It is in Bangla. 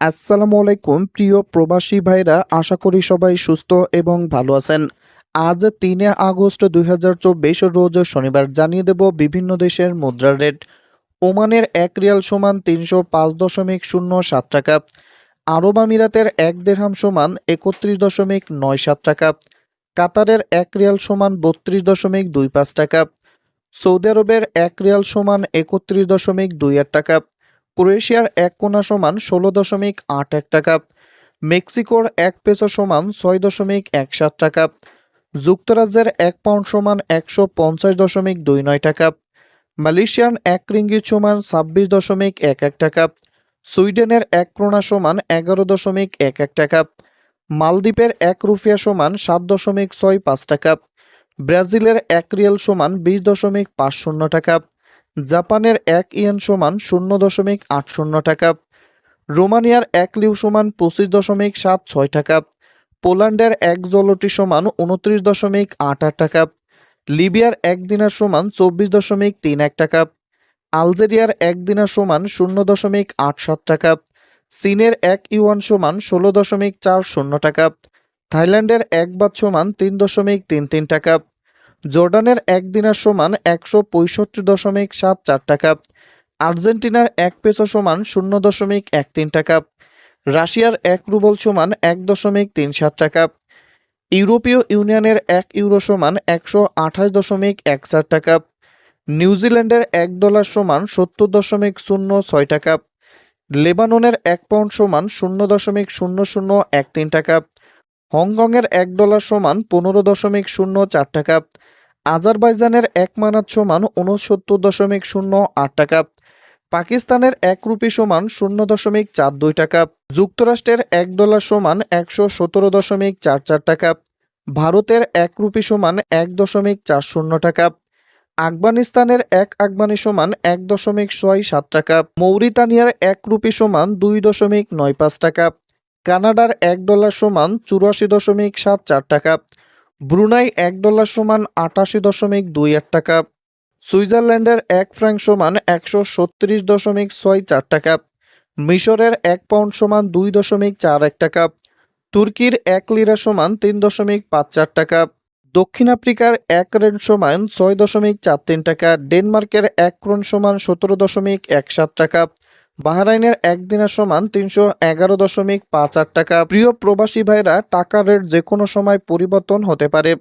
আসসালামু আলাইকুম, প্রিয় প্রবাসী ভাইরা। আশা করি সবাই সুস্থ এবং ভালো আছেন। আজ তিনে আগস্ট দুই রোজ শনিবার। জানিয়ে দেব বিভিন্ন দেশের মুদ্রার রেট। ওমানের এক রিয়াল সমান তিনশো পাঁচ দশমিক শূন্য সাত টাকা। আরব আমিরাতের এক দেড়হাম সমান একত্রিশ দশমিক নয় সাত টাকা। কাতারের এক রিয়াল সমান বত্রিশ দশমিক দুই পাঁচ টাকা। সৌদি আরবের এক রিয়াল সমান একত্রিশ দশমিক দুই আট টাকা। ক্রোয়েশিয়ার এক কোনা সমান ষোলো দশমিক আট এক টাকা মেক্সিকোর এক পেসো সমান ছয় দশমিক এক সাত টাকা যুক্তরাজ্যের এক পাউন্ড সমান একশো পঞ্চাশ দশমিক দুই নয় টাকা মালয়েশিয়ান এক রিঙ্গিত সমান ছাব্বিশ দশমিক এক এক টাকা সুইডেনের এক ক্রোনা সমান এগারো দশমিক এক এক টাকা মালদ্বীপের এক রুপিয়া সমান সাত দশমিক ছয় পাঁচ টাকা ব্রাজিলের এক রিয়াল সমান বিশ দশমিক পাঁচ শূন্য টাকা জাপানের এক ইয়েন সমান শূন্য দশমিক আট শূন্য টাকা, রোমানিয়ার এক লিউ সমান পঁচিশ দশমিক সাত ছয় টাকা, পোল্যান্ডের এক জলটি সমান উনত্রিশ দশমিক আট আট টাকা, লিবিয়ার এক দিনার সমান চব্বিশ দশমিক তিন এক টাকা, আলজেরিয়ার এক দিনার সমান শূন্য দশমিক আট সাত টাকা, চীনের এক ইউয়ান সমান ষোলো দশমিক চার শূন্য টাকা, থাইল্যান্ডের এক বাদ সমান তিন দশমিক তিন তিন টাকা জর্ডানের এক দিনার সমান একশো পঁয়ষট্টি দশমিক সাত চার টাকা। আর্জেন্টিনার এক পেসো সমান শূন্য দশমিক এক তিন টাকা। রাশিয়ার এক রুবল সমান এক দশমিক তিন সাত টাকা। ইউরোপীয় ইউনিয়নের এক ইউরো সমান একশো আঠাশ দশমিক এক চার টাকা। নিউজিল্যান্ডের এক ডলার সমান সত্তর দশমিক শূন্য ছয় টাকা। লেবাননের এক পাউন্ড সমান শূন্য দশমিক শূন্য শূন্য এক তিন টাকা। হংকংয়ের এক ডলার সমান পনেরো দশমিক শূন্য চার টাকা। আজারবাইজানের এক মানাত সমান উনসত্তর দশমিক শূন্য আট টাকা। পাকিস্তানের এক রুপি সমান শূন্য দশমিক চার দুই টাকা। যুক্তরাষ্ট্রের এক ডলার সমান একশো সতেরো দশমিক চার চার টাকা। ভারতের এক রুপি সমান এক দশমিক চার শূন্য টাকা। আফগানিস্তানের এক আফগানি সমান এক দশমিক ছয় সাত টাকা। মৌরিতানিয়ার এক রুপি সমান দুই দশমিক নয় পাঁচ টাকা। কানাডার এক ডলার সমান চুরাশি দশমিক সাত চার টাকা। ব্রুনাই এক ডলার সমান আটাশি দশমিক দুই আট টাকা। সুইজারল্যান্ডের এক ফ্র্যাঙ্ক সমান একশো সত্তিরিশ দশমিক ছয় চার টাকা। মিশরের এক পাউন্ড সমান দুই দশমিক চার এক টাকা। তুর্কির এক লিরা সমান তিন দশমিক পাঁচ চার টাকা। দক্ষিণ আফ্রিকার এক রেন সমান ছয় দশমিক চার তিন টাকা। ডেনমার্কের এক ক্রোন সমান সতেরো দশমিক এক সাত টাকা। বাহরাইনের একদিনের সমান তিনশো এগারো দশমিক পাঁচ আট টাকা। প্রিয় প্রবাসী ভাইরা, টাকার রেট যে কোনো সময় পরিবর্তন হতে পারে।